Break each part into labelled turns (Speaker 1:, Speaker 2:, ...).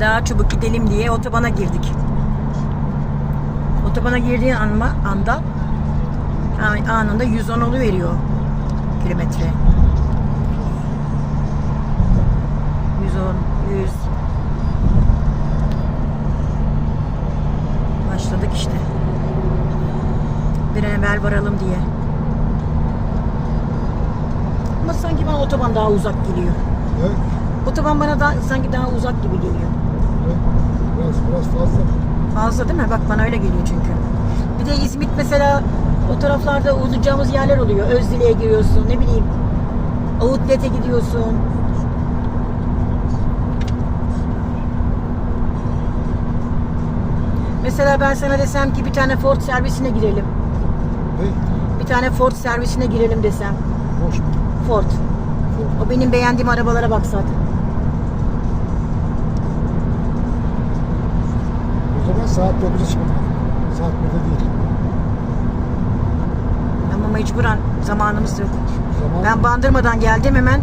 Speaker 1: daha çabuk gidelim diye otobana girdik. Otobana girdiğin anma, anda anında 110 olu veriyor kilometre. 110, 100 Başladık işte. Bir an evvel varalım diye. Ama sanki bana otoban daha uzak geliyor.
Speaker 2: Evet.
Speaker 1: Otoban bana daha, sanki daha uzak gibi geliyor.
Speaker 2: Biraz, biraz fazla.
Speaker 1: Fazla değil mi? Bak bana öyle geliyor çünkü. Bir de İzmit mesela o taraflarda uğrayacağımız yerler oluyor. Özdile'ye giriyorsun, ne bileyim. Outlet'e gidiyorsun. Mesela ben sana desem ki bir tane Ford servisine girelim.
Speaker 2: Ne?
Speaker 1: Bir tane Ford servisine girelim desem.
Speaker 2: Boş mu?
Speaker 1: Ford. O benim beğendiğim arabalara bak zaten.
Speaker 2: Saat 9'a çıkmak. Saat 1'de değil.
Speaker 1: Ama mecburen zamanımız yok.
Speaker 2: Zaman
Speaker 1: Ben bandırmadan geldim hemen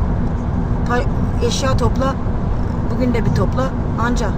Speaker 1: eşya topla. Bugün de bir topla. Anca.